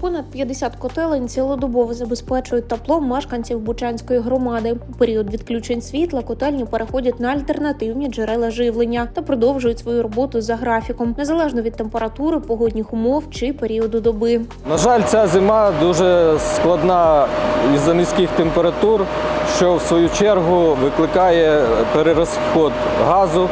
Понад 50 котелень цілодобово забезпечують теплом мешканців Бучанської громади. У період відключень світла котельні переходять на альтернативні джерела живлення та продовжують свою роботу за графіком, незалежно від температури, погодних умов чи періоду доби. На жаль, ця зима дуже складна із-за низьких температур, що в свою чергу викликає перерозход газу.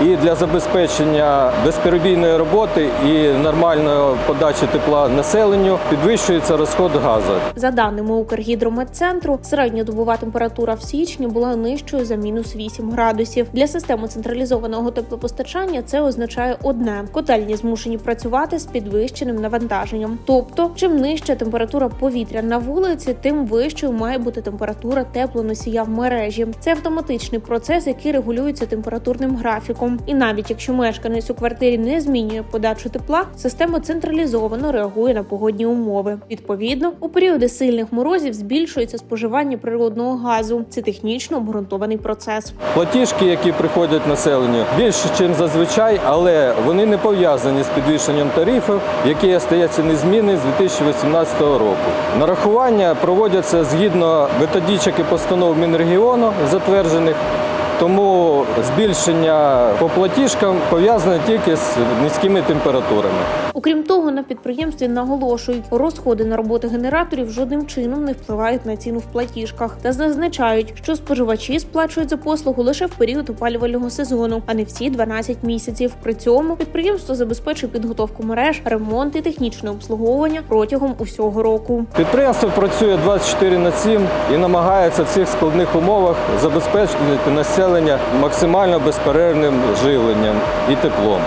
І для забезпечення безперебійної роботи і нормальної подачі тепла населенню підвищується розход газу. За даними Укргідрометцентру, середньодобова температура в січні була нижчою за мінус 8 градусів. Для системи централізованого теплопостачання це означає одне: котельні змушені працювати з підвищеним навантаженням. Тобто, чим нижча температура повітря на вулиці, тим вищою має бути температура теплоносія в мережі. Це автоматичний процес, який регулюється температурним графіком. І навіть якщо мешканець у квартирі не змінює подачу тепла, система централізовано реагує на погодні умови. Відповідно, у періоди сильних морозів збільшується споживання природного газу. Це технічно обґрунтований процес. Платіжки, які приходять населенню, більше, ніж зазвичай, але вони не пов'язані з підвищенням тарифів, які остаються незмінні з 2018 року. Нарахування проводяться згідно методичок і постанов Мінрегіону затверджених. Тому збільшення по платіжкам пов'язане тільки з низькими температурами. Окрім того, на підприємстві наголошують, розходи на роботи генераторів жодним чином не впливають на ціну в платіжках та зазначають, що споживачі сплачують за послугу лише в період опалювального сезону, а не всі 12 місяців. При цьому підприємство забезпечує підготовку мереж, ремонт і технічне обслуговування протягом усього року. Підприємство працює 24 на 7 і намагається в цих складних умовах забезпечити населення максимально безперервним живленням і теплом.